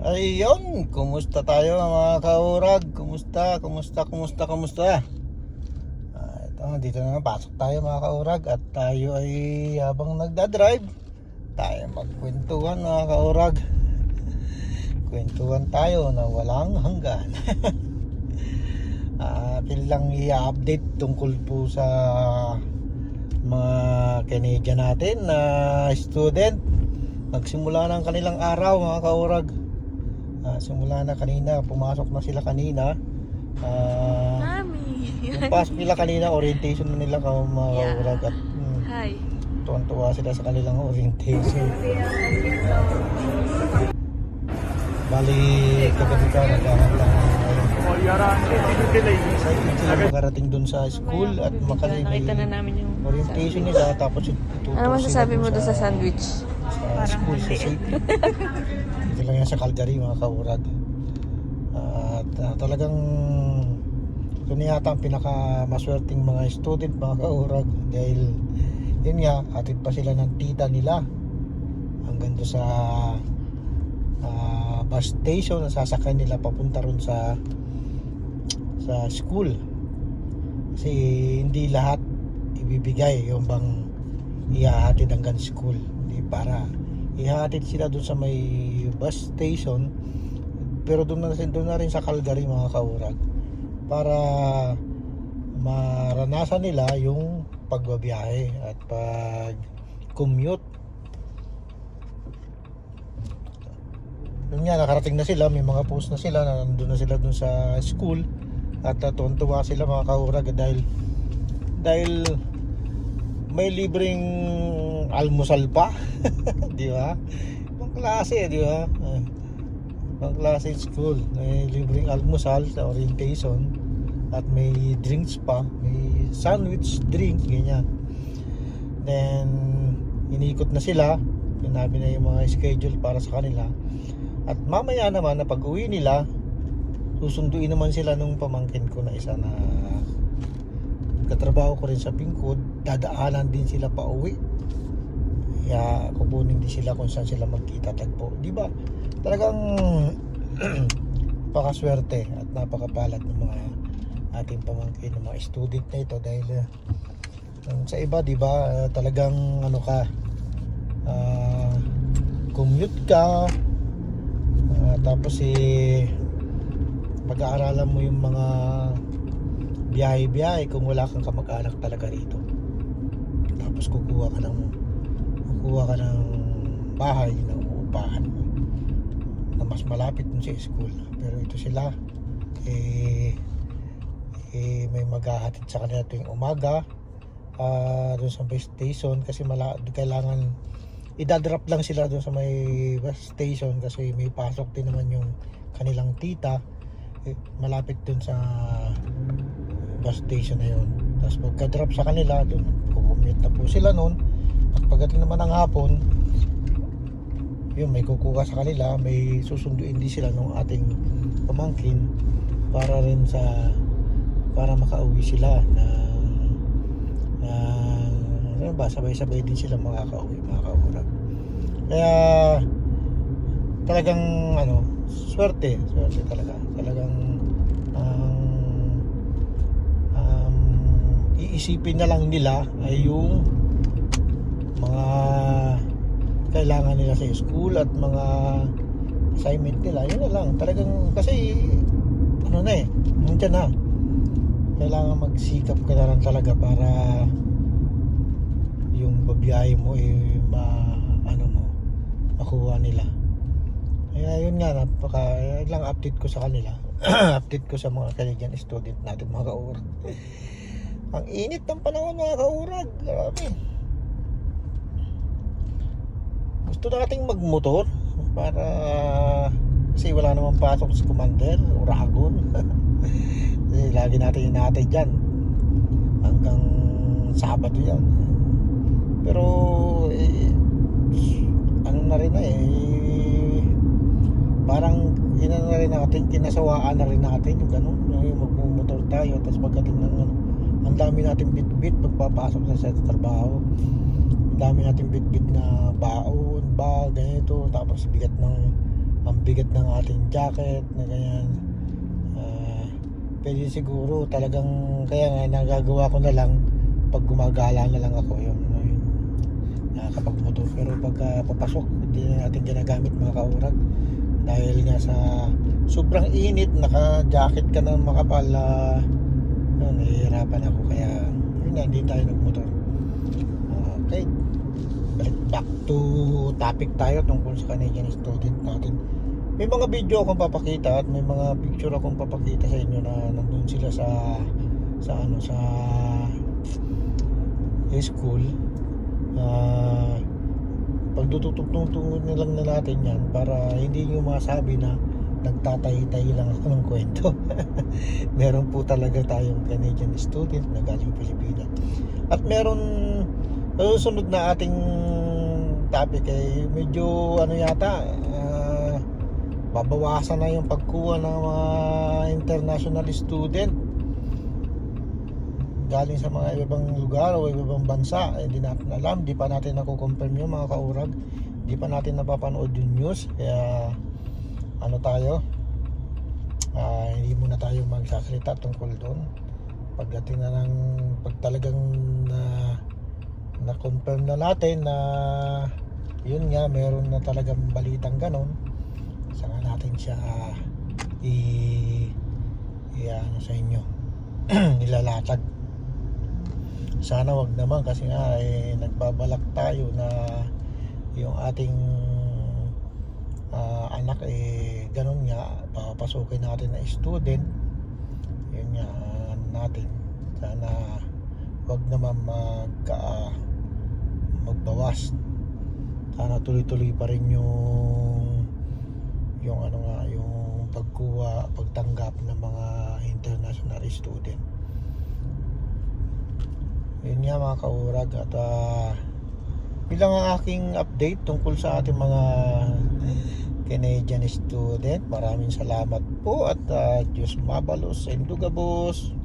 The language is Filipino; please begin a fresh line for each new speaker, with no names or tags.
Ayun, kumusta tayo mga kaurag? Kumusta, kumusta, kumusta, kumusta? Ah, ito, dito na pasok tayo mga kaurag at tayo ay habang nagdadrive tayo magkwentuhan mga kaurag. Kwentuhan tayo na walang hanggan. Atin lang i-update tungkol po sa mga Canadian natin na student. Nagsimula na ang kanilang araw mga kaurag. Ah, simula na kanina, pumasok na sila kanina. Ah,
Mami!
yung pasok nila kanina, orientation na nila ka mga
Yeah.
kaurag at mm,
Hi!
tuwan-tuwa sila sa kanilang orientation. Bali, kagabi ka naghahanda excited sila makarating dun sa school at makali
Nakita na namin yung
orientation nila tapos
Ano masasabi mo
dun
doon sa sandwich?
sa school sa safety. Dito lang yan sa Calgary mga kaurag. At ah, talagang ito na yata ang pinakamaswerteng mga student mga kaurag dahil yun nga, atid pa sila ng tita nila. Hanggang doon sa ah, bus station na sasakay nila papunta ron sa sa school. Kasi hindi lahat ibibigay yung bang ihahatid hanggang school. Hindi para ihahatid sila doon sa may bus station pero doon na, doon na rin sa Calgary mga kaurag para maranasan nila yung pagbabiyahe at pag commute yun nga nakarating na sila may mga post na sila na nandun na sila dun sa school at uh, sila mga kaurag dahil dahil may libreng almusal pa. Di ba? Ibang klase di ba? Eh, ibang klase school. May libreng almusal sa orientation at may drinks pa. May sandwich drink ganyan. Then inikot na sila. Sinabi na yung mga schedule para sa kanila. At mamaya naman na pag uwi nila susunduin naman sila nung pamangkin ko na isa na katrabaho ko rin sa Pingkod dadaanan din sila pa uwi kaya kukunin din sila kung saan sila magkita tagpo di ba? Talagang pakaswerte at napakapalad ng mga ating pamangkin ng mga student na ito dahil uh, sa iba di ba uh, talagang ano ka ah, commute ka ah, tapos eh pag-aaralan mo yung mga biyahe-biyahe kung wala kang kamag-anak talaga rito. Tapos kukuha ka ng kukuha ka ng bahay na uupahan mo na mas malapit dun sa school. Pero ito sila eh, eh may maghahatid sa kanila tuwing umaga ah doon sa bus station kasi mala, kailangan idadrop lang sila doon sa may bus station kasi may pasok din naman yung kanilang tita eh, malapit doon sa bus station na yun. Tapos pagka-drop sa kanila doon kukumute na po sila noon at pagdating naman ng hapon yun may kukuha sa kanila may susunduin din sila ng ating pamangkin para rin sa para makauwi sila na na ano ba sabay-sabay din sila makakauwi makakaurag kaya talagang ano swerte swerte talaga. Talagang ang um, iisipin na lang nila ay yung mga kailangan nila sa school at mga assignment nila yun na lang. Talagang kasi ano na eh nandiyan na. Kailangan magsikap ka na lang talaga para yung babiyahe mo eh ma ano mo makuha nila. Kaya yun nga napaka lang update ko sa kanila. Update ko sa mga Canadian student natin mga kaurag ang init ng panahon mga kaurag grabe gusto nating magmotor para kasi wala namang pasok sa commander Uragon kasi lagi natin hinatid dyan. Hanggang Sabado yan. Pero eh, ano na rin na eh parang ina na rin natin kinasawaan na rin natin yung ganun yung magmumotor tayo tapos pagdating ng ano ang dami natin bit-bit pagpapasok sa sa trabaho dami natin bit-bit na baon bag ganito. Tapos bigat ng ang bigat ng ating jacket na ganyan. Ah, pwede siguro talagang kaya nga nagagawa ko na lang pag gumagala na lang ako yung nakakapagmotor. Pero pagka papasok hindi na natin ginagamit mga kaurag. Dahil nga sa sobrang init naka jacket ka ng makapal uh, nahihirapan ako. Kaya yun na hindi tayo nagmotor. Okay back to topic tayo tungkol sa Canadian student natin. May mga video akong papakita at may mga picture akong papakita sa inyo na nandun sila sa sa ano sa school. Uh, pagdututugtungtungin na lang na natin yan para hindi nyo masabi na nagtatay-tay lang ako ng kwento. Meron po talaga tayong Canadian student na galing Pilipinas. At meron susunod na ating topic ay medyo ano yata ah, babawasan na yung pagkuha ng mga international student. Galing sa mga ibang lugar o ibang bansa eh di natin alam. Di pa natin nako-confirm yung mga kaurag. Di pa natin napapanood yung news. Kaya ano tayo? Ah, hindi muna tayo magsasalita tungkol doon. Pagdating na ng pag talagang na na-confirm na natin na yun nga meron na talagang balitang ganon. Saka natin siya i, i ano sa inyo nilalatag. Sana wag naman kasi nga eh, nagbabalak tayo na yung ating ah, anak eh ganun nga papasukin natin na student. Yun nga natin. Sana wag naman mag ah, magbawas. Sana tuloy-tuloy pa rin yung yung ano nga yung pagkuha pagtanggap ng mga international student. Yun nga mga kaurag at ah, bilang ang aking update tungkol sa ating mga Canadian student. Maraming salamat po at uh, Diyos mabalos and dugabos